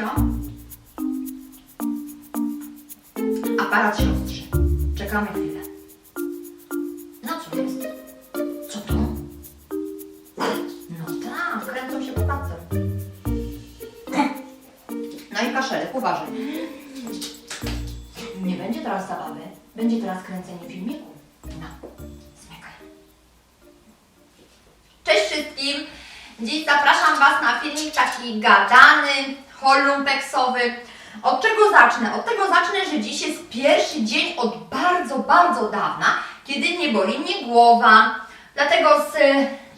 chciałam. Aparat siostrzy. Czekamy chwilę. No co jest? Co to? No tak, kręcą się po. No i kaszelek, uważaj. Nie będzie teraz zabawy, będzie teraz kręcenie filmiku. No, zmykaj. Cześć wszystkim! Dziś zapraszam Was na filmik taki gadany, holumpeksowy. Od czego zacznę? Od tego zacznę, że dziś jest pierwszy dzień od bardzo, bardzo dawna, kiedy nie boli mnie głowa. Dlatego z,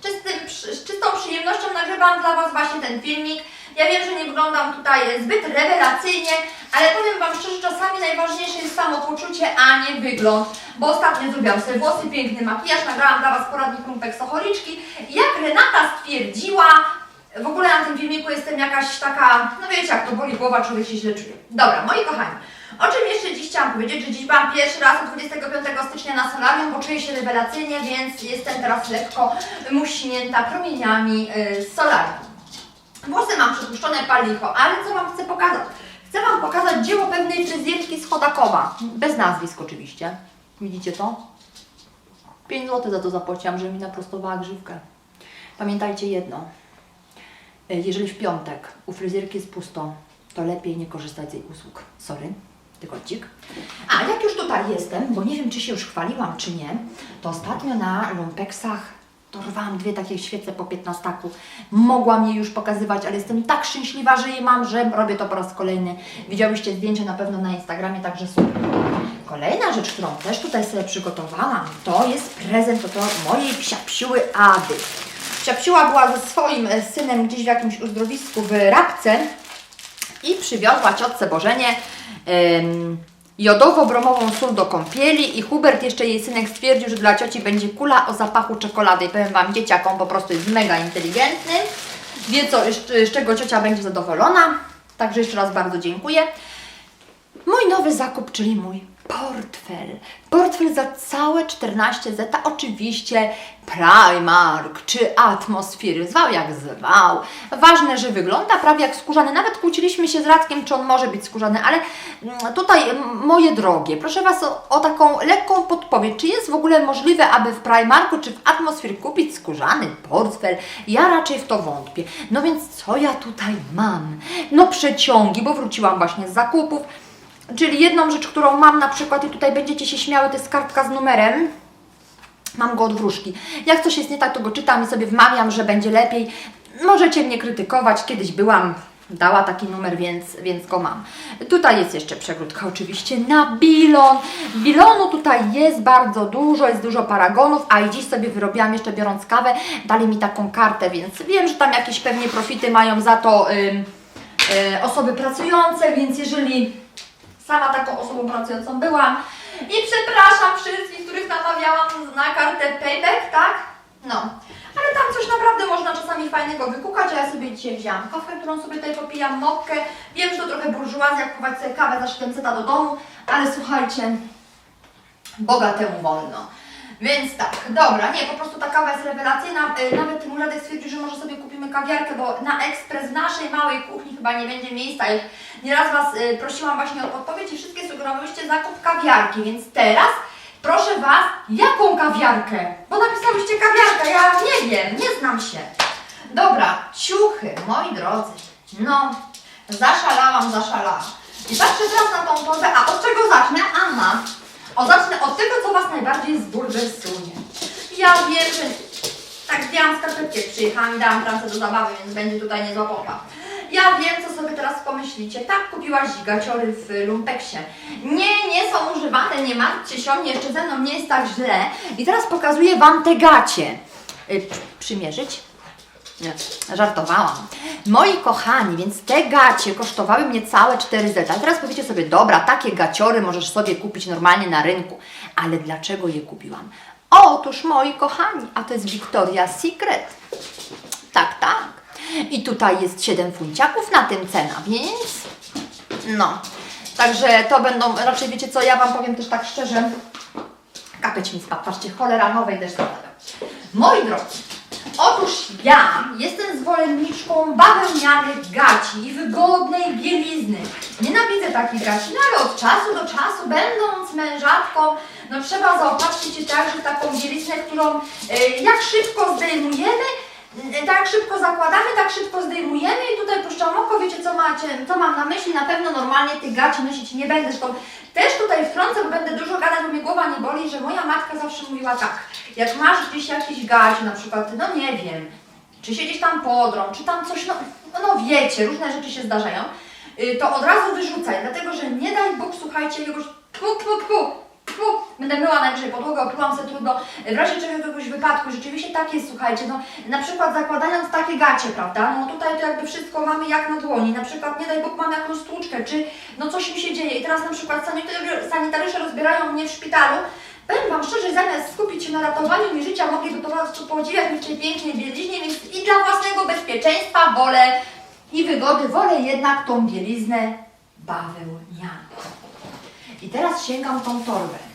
czystym, z czystą przyjemnością nagrywam dla Was właśnie ten filmik. Ja wiem, że nie wyglądam tutaj zbyt rewelacyjnie, ale powiem Wam szczerze, czasami najważniejsze jest samopoczucie, a nie wygląd. Bo ostatnio zrobiłam sobie włosy, piękny makijaż, nagrałam dla Was poradnik lumpeksocholiczki. I jak Renata stwierdziła, w ogóle na tym filmiku jestem jakaś taka, no wiecie jak to boli głowa, człowiek się źle czuje. Dobra, moi kochani, o czym jeszcze dziś chciałam powiedzieć, że dziś byłam pierwszy raz od 25 stycznia na solarium, bo czuję się rewelacyjnie, więc jestem teraz lekko muśnięta promieniami yy, solarium. Włosy mam przypuszczone palicho, ale co Wam chcę pokazać? Chcę Wam pokazać dzieło pewnej fryzjerki z Chodakowa. Bez nazwisk oczywiście. Widzicie to? 5 zł za to zapłaciłam, że mi naprostowała grzywkę. Pamiętajcie jedno. E, Jeżeli w piątek u fryzjerki jest pusto, to lepiej nie korzystać z jej usług. Sorry, tygodzik. A jak już tutaj jestem, bo nie wiem, czy się już chwaliłam, czy nie, to ostatnio na lumpeksach dorwałam dwie takie świece po 15. Mogłam je już pokazywać, ale jestem tak szczęśliwa, że je mam, że robię to po raz kolejny. Widziałyście zdjęcie na pewno na Instagramie, także super. Kolejna rzecz, którą też tutaj sobie przygotowałam, to jest prezent od mojej psiapsiły Ady. Psiapsiła była ze swoim e, synem gdzieś w jakimś uzdrowisku w Rabce i przywiozła ciotce Bożenie ym, jodowo-bromową sól do kąpieli i Hubert, jeszcze jej synek, stwierdził, że dla cioci będzie kula o zapachu czekolady. I powiem Wam, dzieciakom po prostu jest mega inteligentny, wie co, z czego ciocia będzie zadowolona. Także jeszcze raz bardzo dziękuję. Mój nowy zakup, czyli mój portfel. Portfel za całe 14 zeta, oczywiście Primark czy Atmosphere, zwał jak zwał. Ważne, że wygląda prawie jak skórzany. Nawet kłóciliśmy się z Radkiem, czy on może być skórzany, ale mm, tutaj, mm, moje drogie, proszę Was o, o taką lekką podpowiedź. Czy jest w ogóle możliwe, aby w Primarku czy w Atmosphere kupić skórzany portfel? Ja raczej w to wątpię. No więc co ja tutaj mam? No przeciągi, bo wróciłam właśnie z zakupów. Czyli jedną rzecz, którą mam na przykład i tutaj będziecie się śmiały, to jest kartka z numerem. Mam go od wróżki. Jak coś jest nie tak, to go czytam i sobie wmawiam, że będzie lepiej. Możecie mnie krytykować, kiedyś byłam, dała taki numer, więc, więc go mam. Tutaj jest jeszcze przegródka oczywiście na bilon. Bilonu tutaj jest bardzo dużo, jest dużo paragonów, a i dziś sobie wyrobiłam jeszcze biorąc kawę, dali mi taką kartę, więc wiem, że tam jakieś pewnie profity mają za to ym, y, osoby pracujące, więc jeżeli sama taką osobą pracującą byłam i przepraszam wszystkich, których namawiałam na kartę payback, tak? No. Ale tam coś naprawdę można czasami fajnego wykukać, a ja sobie dzisiaj wzięłam kawkę, którą sobie tutaj popijam, mopkę. Wiem, że to trochę burżuazja, kupować sobie kawę za 700 do domu, ale słuchajcie, Boga temu wolno. Więc tak, dobra, nie, po prostu ta kawa jest rewelacyjna. Y, Nawet mój Radek stwierdził, że może sobie kupimy kawiarkę, bo na ekspres w naszej małej kuchni chyba nie będzie miejsca. I nieraz Was y, prosiłam właśnie o podpowiedź i wszystkie sugerowałyście zakup kawiarki, więc teraz proszę Was, jaką kawiarkę? Bo napisałyście kawiarkę, ja nie wiem, nie znam się. Dobra, ciuchy, moi drodzy. No, zaszalałam, zaszalałam. I patrzę teraz na tą torbę, a od czego zacznę? Aha, o, zacznę od tego, co Was najbardziej zbulwersuje. Ja wiem, że tak zdjęłam skarpetkę, przyjechałam i dałam pracę do zabawy, więc będzie tutaj niezła pompa. Ja wiem, co sobie teraz pomyślicie. Tak, kupiłaś gaciory w lumpeksie. Nie, nie są używane, nie martwcie się o mnie, jeszcze ze mną nie jest tak źle. I teraz pokazuję Wam te gacie. Y, przymierzyć? Nie, żartowałam. Moi kochani, więc te gacie kosztowały mnie całe 4 zeta. Teraz powiecie sobie, dobra, takie gaciory możesz sobie kupić normalnie na rynku. Ale dlaczego je kupiłam? Otóż, moi kochani, a to jest Victoria's Secret. Tak, tak. I tutaj jest 7 funciaków na tym cena, więc no. Także to będą, raczej wiecie co, ja Wam powiem też tak szczerze, kapeć mi spadł, patrzcie, cholera nowej też. Moi drodzy, Otóż ja jestem zwolenniczką bawełnianych gaci wygodnej bielizny. Nienawidzę takich gaci, no ale od czasu do czasu, będąc mężatką, no trzeba zaopatrzyć się także w taką bieliznę, którą e, jak szybko zdejmujemy, e, tak szybko zakładamy, tak szybko zdejmujemy i tutaj puszczam oko, wiecie co macie, co mam na myśli, na pewno normalnie tych gaci nosić nie będę, zresztą też tutaj wtrącę, bo będę dużo gadać, bo mnie głowa nie boli, że moja matka zawsze mówiła tak, jak masz gdzieś jakiś gaci, na przykład, no nie wiem, czy się tam podrą, czy tam coś, no, no wiecie, różne rzeczy się zdarzają, y, to od razu wyrzucaj, dlatego że nie daj Bóg, słuchajcie, tfu, tfu, tfu, będę myła najwyżej podłogę, oplułam sobie trudno, w razie czego jakiegoś wypadku, rzeczywiście tak jest, słuchajcie, no na przykład zakładając takie gacie, prawda, no tutaj to jakby wszystko mamy jak na dłoni, na przykład nie daj Bóg mam jakąś stłuczkę, czy no coś mi się dzieje i teraz na przykład sanitariusze, rozbierają mnie w szpitalu, Powiem Wam szczerze, zamiast skupić się na ratowaniu mi życia, mogliby po prostu podziwiać mnie w tej pięknej bieliźnie, więc i dla własnego bezpieczeństwa wolę i wygody wolę jednak tą bieliznę bawełnianą. I teraz sięgam tą torbę.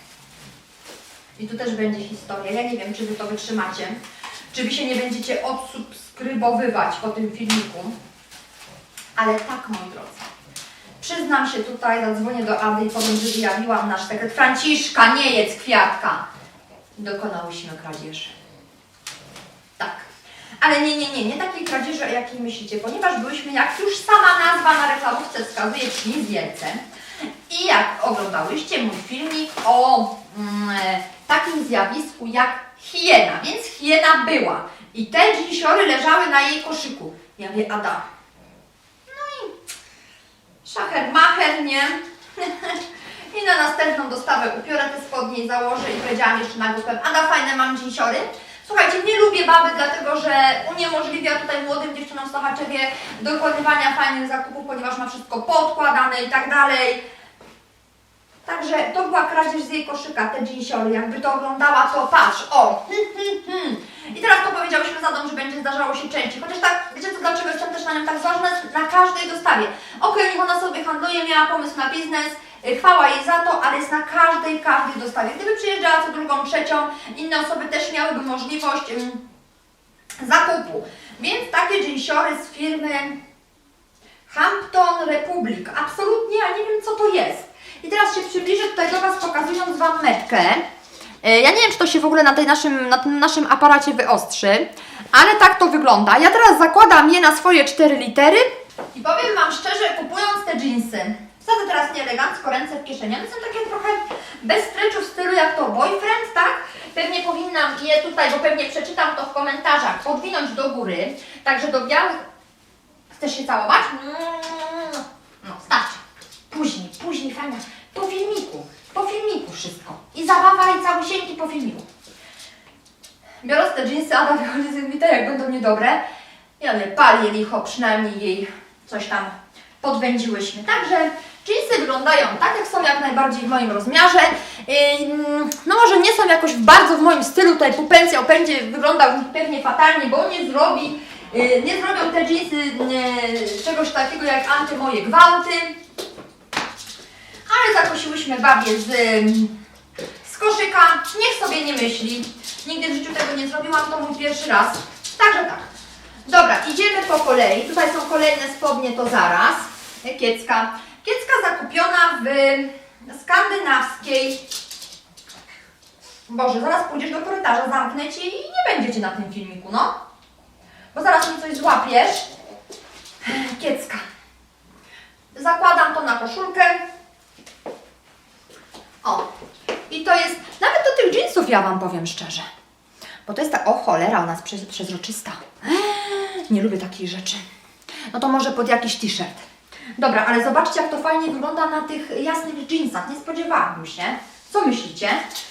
I tu też będzie historia. Ja nie wiem, czy Wy to wytrzymacie, czy Wy się nie będziecie odsubskrybowywać po tym filmiku. Ale tak, moi drodzy. Przyznam się tutaj, zadzwonię do Ady i powiem, że wyjawiłam nasz sekret. Franciszka, nie jedz kwiatka! Dokonałyśmy kradzieży. Tak. Ale nie, nie, nie, nie takiej kradzieży, o jakiej myślicie, ponieważ byłyśmy, jak już sama nazwa na reklamówce wskazuje, w Ślizwielce. I jak oglądałyście mój filmik o mm, takim zjawisku jak hiena, więc hiena była. I te dzińsiory leżały na jej koszyku. Ja mówię, Ada, Szacher macher, nie? I na następną dostawę upiorę te spodnie i założę i powiedziałam jeszcze na grupę, Ada, fajne mam dzińsiory. Słuchajcie, nie lubię baby, dlatego że uniemożliwia tutaj młodym dziewczynom Sochaczewie dokonywania fajnych zakupów, ponieważ ma wszystko podkładane i tak dalej. Także to była kradzież z jej koszyka, te dzińsiory. Jakby to oglądała, to patrz, o! I teraz to powiedziałyśmy za dom, że będzie zdarzało się częściej. Chociaż tak, wiecie co, dlaczego jestem też na nią tak zważna? Na każdej dostawie. Okej, niech ona sobie handluje, miała pomysł na biznes, y, chwała jej za to, ale jest na każdej, każdej dostawie. Gdyby przyjeżdżała co drugą, trzecią, inne osoby też miałyby możliwość zakupu. Więc takie dżinsiory z firmy Hampton Republic. Absolutnie, ja nie wiem co to jest. I teraz się przybliżę tutaj do Was, pokazując Wam metkę. E, Ja nie wiem, czy to się w ogóle na, tej naszym, na tym naszym aparacie wyostrzy, ale tak to wygląda. Ja teraz zakładam je na swoje cztery litery i powiem Wam szczerze, kupując te jeansy, wsadzę teraz nie elegancko ręce w kieszeni, one są takie trochę bez stretchu w stylu jak to boyfriend, tak? Pewnie powinnam je tutaj, bo pewnie przeczytam to w komentarzach, podwinąć do góry, także do białych... Chcesz się całować? No, starczy. Później, później, fajnie. Po filmiku. Po filmiku wszystko. I zabawa i całusieńki po filmiku. Biorąc te dżinsy, Ada wychodzi z mówi, jak będą niedobre. I one pali licho, przynajmniej jej coś tam podwędziłyśmy. Także dżinsy wyglądają tak, jak są jak najbardziej w moim rozmiarze. No może nie są jakoś bardzo w moim stylu, tutaj pupencja będzie wyglądał pewnie fatalnie, bo nie zrobi, yy, nie zrobią te dżinsy yy, czegoś takiego jak anty moje gwałty. Ale zaprosiłyśmy babie z, z koszyka. Niech sobie nie myśli. Nigdy w życiu tego nie zrobiłam, to mój pierwszy raz. Także tak. Dobra, idziemy po kolei. Tutaj są kolejne spodnie, to zaraz. Kiecka. Kiecka zakupiona w skandynawskiej. Boże, zaraz pójdziesz do korytarza, zamknę Cię i nie będziecie na tym filmiku, no. Bo zaraz mi coś złapiesz. Kiecka. Zakładam to na koszulkę. O, i to jest, nawet do tych jeansów ja Wam powiem szczerze. Bo to jest tak, o cholera, ona jest prze, przezroczysta. Nie lubię takich rzeczy. No to może pod jakiś t-shirt. Dobra, ale zobaczcie jak to fajnie wygląda na tych jasnych jeansach. Nie spodziewałam się. Co myślicie?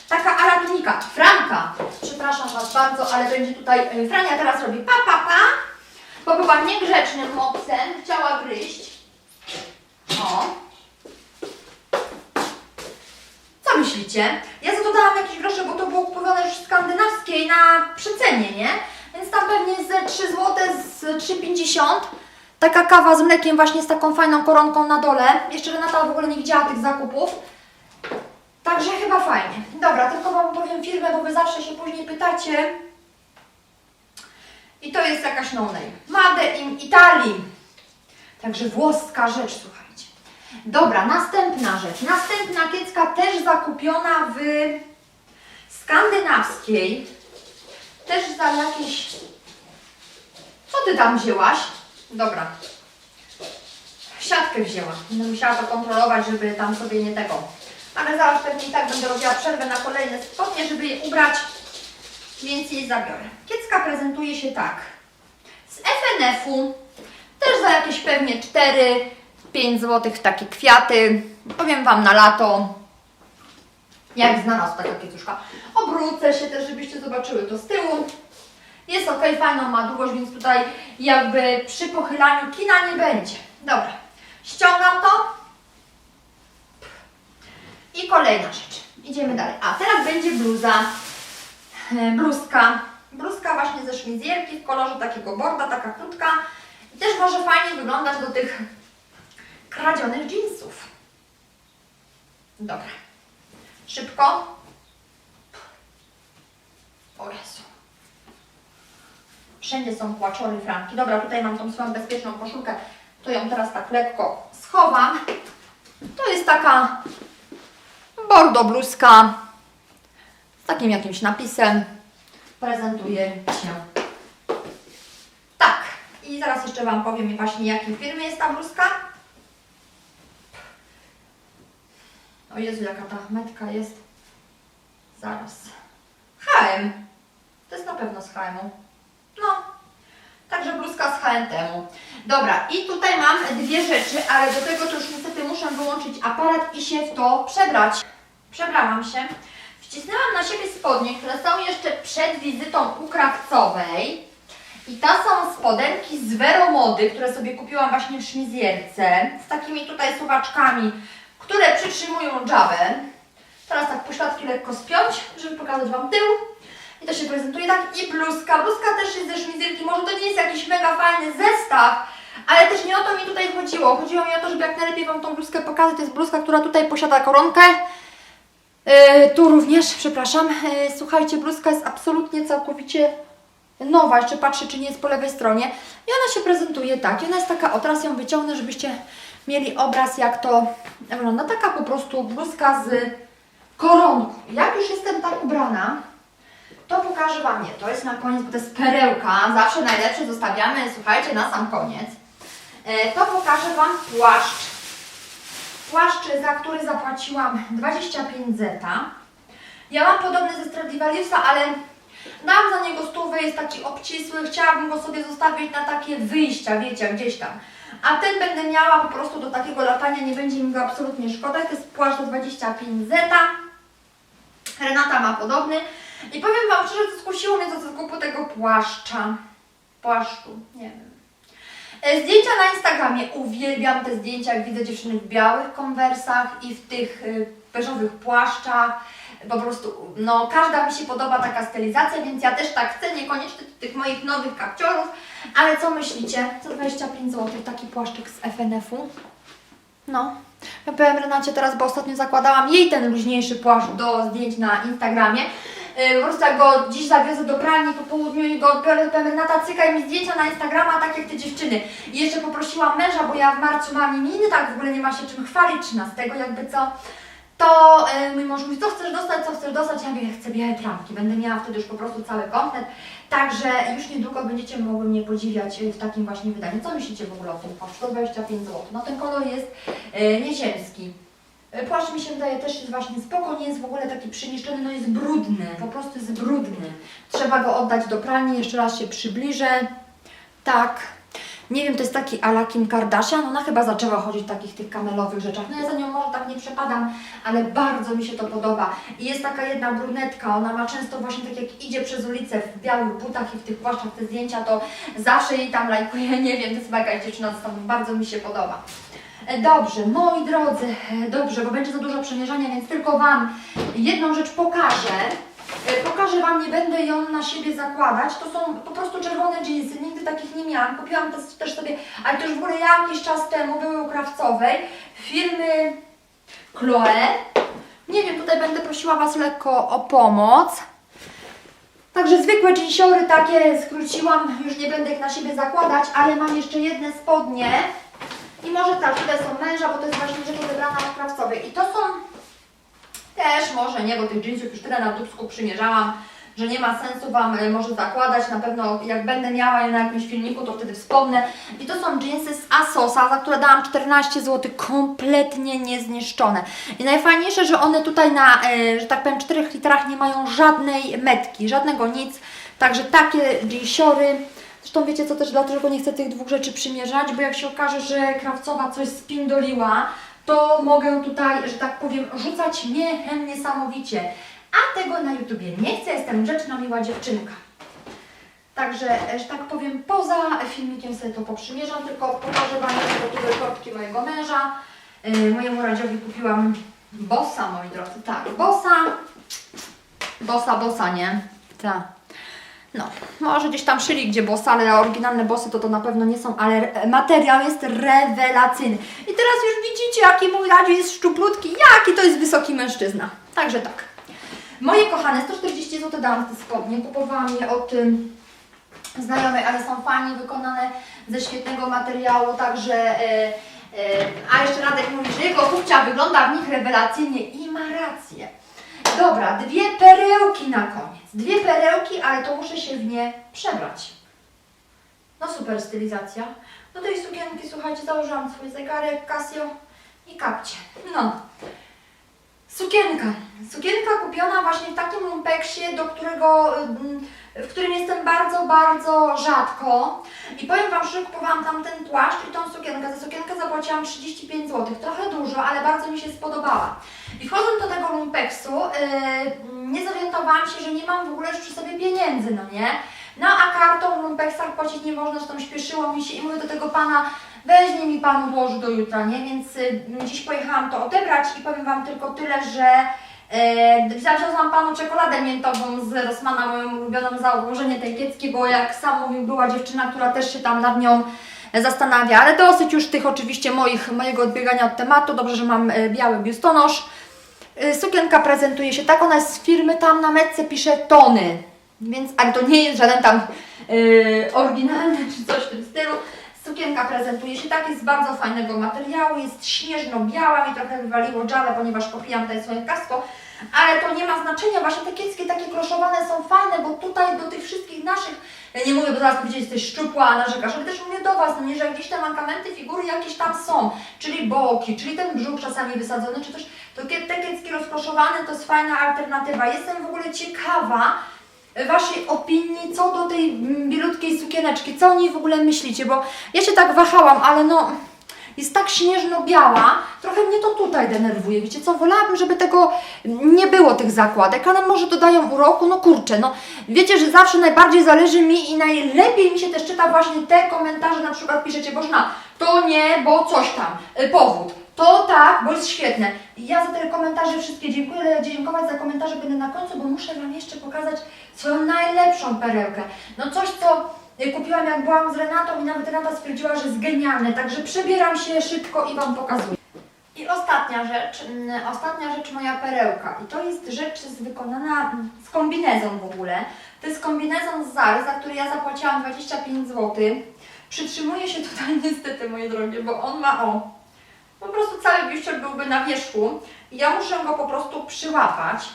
Taka ala tunika. Franka. Przepraszam Was bardzo, ale będzie tutaj... y, Frania teraz robi pa, pa, pa. Bo była niegrzecznym mopsem. Chciała gryźć. O. Co myślicie? Ja za to dałam jakieś grosze, bo to było kupowane już w skandynawskiej na przecenie, nie? Więc tam pewnie ze 3 zł, z 3,50. Taka kawa z mlekiem właśnie z taką fajną koronką na dole. Jeszcze Renata w ogóle nie widziała tych zakupów. Także chyba fajnie. Dobra, tylko Wam powiem firmę, bo Wy zawsze się później pytacie. I to jest jakaś no. Made in Italii. Także włoska rzecz, słuchajcie. Dobra, następna rzecz. Następna kiecka też zakupiona w skandynawskiej. Też za jakieś... Co ty tam wzięłaś? Dobra. Siatkę wzięła. Będę musiała to kontrolować, żeby tam sobie nie tego. Ale zaraz pewnie i tak będę robiła przerwę na kolejne spodnie, żeby je ubrać, więc jej zabiorę. Kiecka prezentuje się tak. Z FNF-u też za jakieś pewnie 4-5 zł takie kwiaty. Powiem Wam na lato. Jak znalazł taka kiecuszka. Obrócę się też, żebyście zobaczyły to z tyłu. Jest ok, fajną ma długość, więc tutaj jakby przy pochylaniu kina nie będzie. Dobra, ściągam to. I kolejna rzecz. Idziemy dalej. A teraz będzie bluza. E, Bluzka. Bluzka właśnie ze szmizjerki w kolorze takiego borda, taka krótka. I też może fajnie wyglądać do tych kradzionych jeansów. Dobra. Szybko. O Jezu. Wszędzie są płaczory franki. Dobra, tutaj mam tą swoją bezpieczną koszulkę. To ją teraz tak lekko schowam. To jest taka bordo bluzka z takim jakimś napisem. Prezentuje się tak. I zaraz jeszcze Wam powiem właśnie jakiej firmy jest ta bluzka. O Jezu, jaka ta metka jest. Zaraz. H&M. To jest na pewno z H&M-u. No. Także bluzka z H&M-u. Dobra, i tutaj mam dwie rzeczy, ale do tego to już niestety muszę wyłączyć aparat i się w to przebrać. Przebrałam się. Wcisnęłam na siebie spodnie, które są jeszcze przed wizytą u krawcowej. I to są spodenki z Veromody, które sobie kupiłam właśnie w szmizjerce. Z takimi tutaj suwaczkami, które przytrzymują dżabę. Teraz tak pośladki lekko spiąć, żeby pokazać Wam tył. I to się prezentuje tak. I bluzka. Bluzka też jest ze szmizjerki. Może to nie jest jakiś mega fajny zestaw, ale też nie o to mi tutaj chodziło. Chodziło mi o to, żeby jak najlepiej Wam tą bluzkę pokazać. To jest bluzka, która tutaj posiada koronkę. Yy, tu również, przepraszam. Yy, słuchajcie, bluzka jest absolutnie całkowicie nowa. Jeszcze patrzę, czy nie jest po lewej stronie. I ona się prezentuje tak. I ona jest taka, o teraz ją wyciągnę, żebyście mieli obraz, jak to wygląda. Taka po prostu bluzka z koronką. Jak już jestem tak ubrana, to pokażę Wam nie. To jest na koniec, bo to jest perełka. Zawsze najlepsze zostawiamy, słuchajcie, na sam koniec. E, to pokażę Wam płaszcz. Płaszcz, za który zapłaciłam 25 zeta. Ja mam podobny ze Stradivariusa, ale dam za niego stówę, jest taki obcisły. Chciałabym go sobie zostawić na takie wyjścia, wiecie, gdzieś tam. A ten będę miała po prostu do takiego latania, nie będzie mi go absolutnie szkoda. To jest płaszcz za 25 zeta. Renata ma podobny. I powiem Wam szczerze, co skusiło mnie do zakupu tego płaszcza. Płaszczu, nie wiem. E, Zdjęcia na Instagramie. Uwielbiam te zdjęcia, jak widzę dziewczyny w białych konwersach i w tych y, beżowych płaszczach. Po prostu, no, każda mi się podoba taka stylizacja, więc ja też tak chcę, niekoniecznie tych moich nowych kapciorów. Ale co myślicie? Za 25 zł taki płaszczyk z FNF-u. No. Ja powiem Renacie teraz, bo ostatnio zakładałam jej ten luźniejszy płaszcz do zdjęć na Instagramie. Yy, po prostu jak go dziś zawiozę do pralni po południu i go odbiorę, powiem Renata, cykaj mi zdjęcia na Instagrama, tak jak te dziewczyny. I jeszcze poprosiłam męża, bo ja w marcu mam imieniny, tak w ogóle nie ma się czym chwalić, 13 jakby co. To yy, mój mąż mówi, co chcesz dostać, co chcesz dostać? Ja mówię, chcę białe trampki. Będę miała wtedy już po prostu cały komplet. Także już niedługo będziecie mogły mnie podziwiać yy, w takim właśnie wydaniu. Co myślicie w ogóle o tym płaszczu? 125 zł. No ten kolor jest yy, nieziemski. Płaszcz mi się wydaje też jest właśnie spoko, nie jest w ogóle taki przyniszczony, no jest brudny, po prostu jest brudny. Trzeba go oddać do pralni, jeszcze raz się przybliżę. Tak. Nie wiem, to jest taki ala Kim Kardashian, ona chyba zaczęła chodzić w takich tych kamelowych rzeczach. No ja za nią może tak nie przepadam, ale bardzo mi się to podoba. I jest taka jedna brunetka, ona ma często właśnie tak jak idzie przez ulicę w białych butach i w tych płaszczach te zdjęcia, to zawsze jej tam lajkuje, nie wiem, to jest jakaś dziewczyna Stanów, bardzo mi się podoba. E, Dobrze, moi drodzy, e, dobrze, bo będzie za dużo przemierzania, więc tylko Wam jedną rzecz pokażę. E, Pokażę Wam, nie będę ją na siebie zakładać. To są po prostu czerwone dżinsy, nigdy takich nie miałam. Kupiłam też, też sobie, ale to już w ogóle jakiś czas temu były u Krawcowej firmy Chloe. Nie wiem, tutaj będę prosiła Was lekko o pomoc. Także zwykłe jeansiory takie skróciłam, już nie będę ich na siebie zakładać, ale mam jeszcze jedne spodnie i może tak, tutaj są męża, bo to jest właśnie rzecz odebrana od krawcowej i to są też może nie, bo tych jeansów już tyle na dubsku przymierzałam, że nie ma sensu Wam e, może zakładać. Na pewno jak będę miała je na jakimś filmiku, to wtedy wspomnę. I to są jeansy z Asosa, za które dałam 14 zł, kompletnie niezniszczone. I najfajniejsze, że one tutaj na, e, że tak powiem, 4 litrach nie mają żadnej metki, żadnego nic. Także takie jeansiory. Zresztą wiecie co też, dlaczego nie chcę tych dwóch rzeczy przymierzać, bo jak się okaże, że krawcowa coś spindoliła, to mogę tutaj, że tak powiem, rzucać miechem niesamowicie. A tego na YouTubie nie chcę, jestem grzeczna, miła dziewczynka. Także, że tak powiem, poza filmikiem sobie to poprzymierzam, tylko pokażę Wam jeszcze tutaj mojego męża. Yy, mojemu Radziowi kupiłam bossa, moi drodzy, tak, bossa. Bossa, bossa, nie? Tak. No, może gdzieś tam szyli gdzie bossa, ale oryginalne bossy to to na pewno nie są, ale materiał jest rewelacyjny. I teraz już widzicie, jaki mój Radziu jest szczuplutki, jaki to jest wysoki mężczyzna. Także tak. Moje kochane, 140 zł dałam te spodnie, kupowałam je od znajomej, ale są fajnie wykonane ze świetnego materiału, także... E, e, a jeszcze Radek mówi, że jego kupcia wygląda w nich rewelacyjnie i ma rację. Dobra, dwie perełki na koniec. Dwie perełki, ale to muszę się w nie przebrać. No super stylizacja. Do tej sukienki, słuchajcie, założyłam swój zegarek Casio i kapcie. No. Sukienka. Sukienka kupiona właśnie w takim lumpeksie, do którego, ym, w którym jestem bardzo, bardzo rzadko. I powiem Wam, że kupowałam tam ten płaszcz i tą sukienkę. Za sukienkę zapłaciłam 35 zł. Trochę dużo, ale bardzo mi się spodobała. I wchodząc do tego lumpeksu, yy, nie zorientowałam się, że nie mam w ogóle już przy sobie pieniędzy, no nie? No a kartą w lumpeksach płacić nie można, zresztą śpieszyło mi się i mówię do tego pana, weźmie mi pan włoży do jutra, nie? Więc y, dziś pojechałam to odebrać i powiem Wam tylko tyle, że e, zawiozłam panu czekoladę miętową z Rossmana, moją ulubioną założenie tej kiecki, bo jak sam mówił, była dziewczyna, która też się tam nad nią zastanawia, ale dosyć już tych oczywiście moich, mojego odbiegania od tematu, dobrze, że mam e, biały biustonosz. Y, Sukienka prezentuje się tak, ona jest z firmy, tam na metce pisze tony, więc, ale to nie jest żaden tam yy, oryginalny czy coś w tym stylu. Sukienka prezentuje się tak, jest z bardzo fajnego materiału, jest śnieżno-biała, mi trochę wywaliło dżale, ponieważ kupiłam tutaj swoje kasko, ale to nie ma znaczenia, właśnie te kieckie takie kroszowane są fajne, bo tutaj do tych wszystkich naszych, ja nie mówię, bo zaraz powiedzieć, jesteś szczupła, narzekasz, ale też mówię do Was, no nie, że gdzieś te mankamenty, figury jakieś tam są, czyli boki, czyli ten brzuch czasami wysadzony, czy coś, to te kiecki to jest fajna alternatywa. Jestem w ogóle ciekawa, Waszej opinii co do tej mm, bielutkiej sukieneczki, co o niej w ogóle myślicie, bo ja się tak wahałam, ale no jest tak śnieżno-biała, trochę mnie to tutaj denerwuje, wiecie co, wolałabym, żeby tego nie było tych zakładek, ale może dodają uroku, no kurczę, no wiecie, że zawsze najbardziej zależy mi i najlepiej mi się też czyta właśnie te komentarze, na przykład piszecie, Bożna, to nie, bo coś tam, y, powód, to tak, bo jest świetne. Ja za te komentarze wszystkie dziękuję, ale dziękować za komentarze będę na końcu, bo muszę Wam jeszcze pokazać swoją najlepszą perełkę. No coś, co kupiłam jak byłam z Renatą i nawet Renata stwierdziła, że jest genialne, także przebieram się szybko i Wam pokazuję. I ostatnia rzecz, mm, ostatnia rzecz moja perełka i to jest rzecz wykonana mm, z kombinezon w ogóle. To jest kombinezon z Zary, za który ja zapłaciłam 25 zł. Przytrzymuje się tutaj niestety, moje drogie, bo on ma o, po prostu cały biuszczek byłby na wierzchu ja muszę go po prostu przyłapać.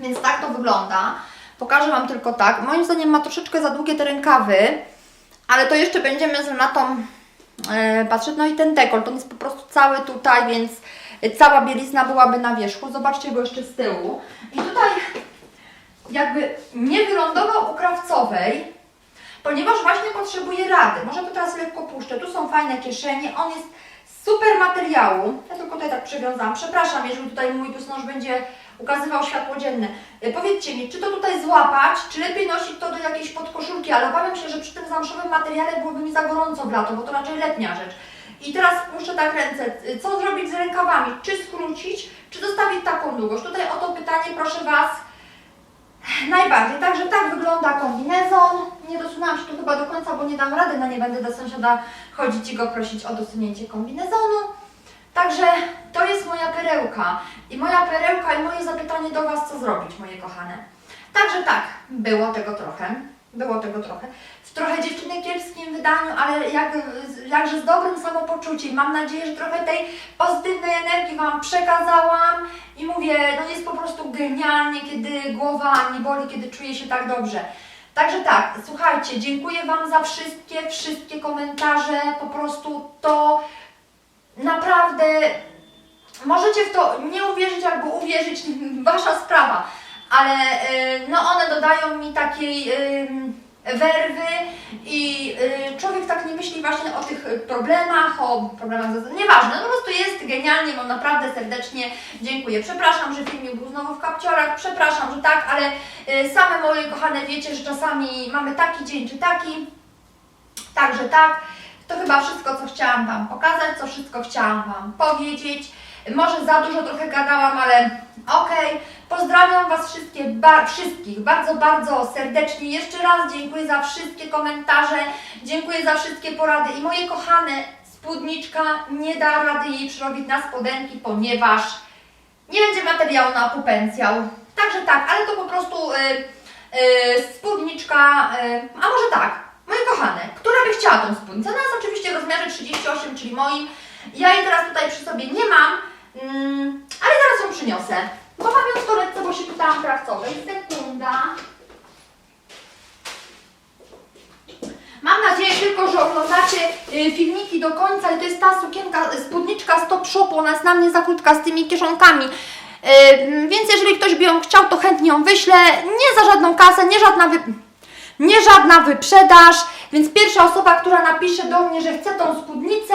Więc tak to wygląda. Pokażę Wam tylko tak. Moim zdaniem ma troszeczkę za długie te rękawy, ale to jeszcze będziemy z Renatą e, patrzeć. No i ten dekolt, on jest po prostu cały tutaj, więc cała bielizna byłaby na wierzchu. Zobaczcie go jeszcze z tyłu. I tutaj jakby nie wylądował u krawcowej, ponieważ właśnie potrzebuje rady. Może to teraz lekko puszczę. Tu są fajne kieszenie. On jest super materiału. Ja tylko tutaj tak przywiązałam. Przepraszam, jeżeli tutaj mój biustonosz będzie ukazywał światło dzienne. E, Powiedzcie mi, czy to tutaj złapać, czy lepiej nosić to do jakiejś podkoszulki, ale obawiam się, że przy tym zamszowym materiale byłoby mi za gorąco w lato, bo to raczej letnia rzecz. I teraz puszczę tak ręce. E, Co zrobić z rękawami? Czy skrócić, czy zostawić taką długość? Tutaj o to pytanie proszę Was najbardziej. Także tak wygląda kombinezon. Nie dosunęłam się tu chyba do końca, bo nie dam rady, no nie będę do sąsiada chodzić i go prosić o dosunięcie kombinezonu. Także to jest moja perełka. I moja perełka i moje zapytanie do Was, co zrobić, moje kochane. Także tak, było tego trochę. Było tego trochę. W trochę dziewczyny kiepskim wydaniu, ale jak, jakże z dobrym samopoczuciem. Mam nadzieję, że trochę tej pozytywnej energii Wam przekazałam i mówię, no jest po prostu genialnie, kiedy głowa nie boli, kiedy czuję się tak dobrze. Także tak, słuchajcie, dziękuję Wam za wszystkie, wszystkie komentarze, po prostu to naprawdę możecie w to nie uwierzyć albo uwierzyć, Wasza sprawa, ale y, no one dodają mi takiej y, werwy i y, człowiek tak nie myśli właśnie o tych problemach, o problemach, nieważne, no po prostu jest genialnie, Wam naprawdę serdecznie dziękuję. Przepraszam, że filmik był znowu w kapciorach, przepraszam, że tak, ale same moje kochane wiecie, że czasami mamy taki dzień czy taki, także tak. To chyba wszystko, co chciałam Wam pokazać, co wszystko chciałam Wam powiedzieć. Może za dużo trochę gadałam, ale okej. Pozdrawiam Was wszystkie, ba- wszystkich bardzo, bardzo serdecznie. Jeszcze raz dziękuję za wszystkie komentarze, dziękuję za wszystkie porady i moje kochane, spódniczka nie da rady jej przerobić na spodenki, ponieważ nie będzie materiału na pupencjał. Także tak, ale to po prostu y, y, spódniczka, y, a może tak, moje kochane, która by chciała tą spódnicę? Ona jest oczywiście w rozmiarze 38, czyli moim. Ja jej teraz tutaj przy sobie nie mam, mm, ale zaraz ją przyniosę. Bo mam ją w torebce, bo się pytałam krawcowej. Sekunda. Mam nadzieję tylko, że oglądacie y, filmiki do końca i to jest ta sukienka, y, spódniczka z Top Shopu, ona jest na mnie za krótka z tymi kieszonkami. Y, więc jeżeli ktoś by ją chciał, to chętnie ją wyślę. Nie za żadną kasę, nie żadna wy... nie żadna wyprzedaż, więc pierwsza osoba, która napisze do mnie, że chce tą spódnicę,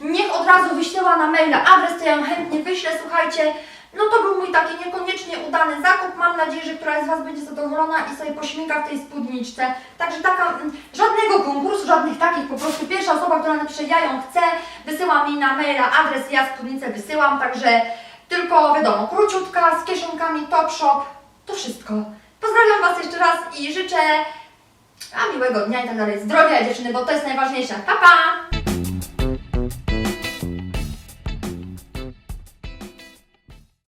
niech od razu wyślęła na maila adres, to ja ją chętnie wyślę, słuchajcie. No to był mój taki niekoniecznie udany zakup. Mam nadzieję, że któraś z Was będzie zadowolona i sobie pośmiga w tej spódniczce. Także taka, mm, żadnego konkursu, żadnych takich, po prostu pierwsza osoba, która napisze ja ją chcę, wysyła mi na maila adres, ja spódnicę wysyłam, także tylko wiadomo, króciutka, z kieszonkami, top shop, to wszystko. Pozdrawiam Was jeszcze raz i życzę a miłego dnia i tak dalej, zdrowia dziewczyny, bo to jest najważniejsze. Pa, pa!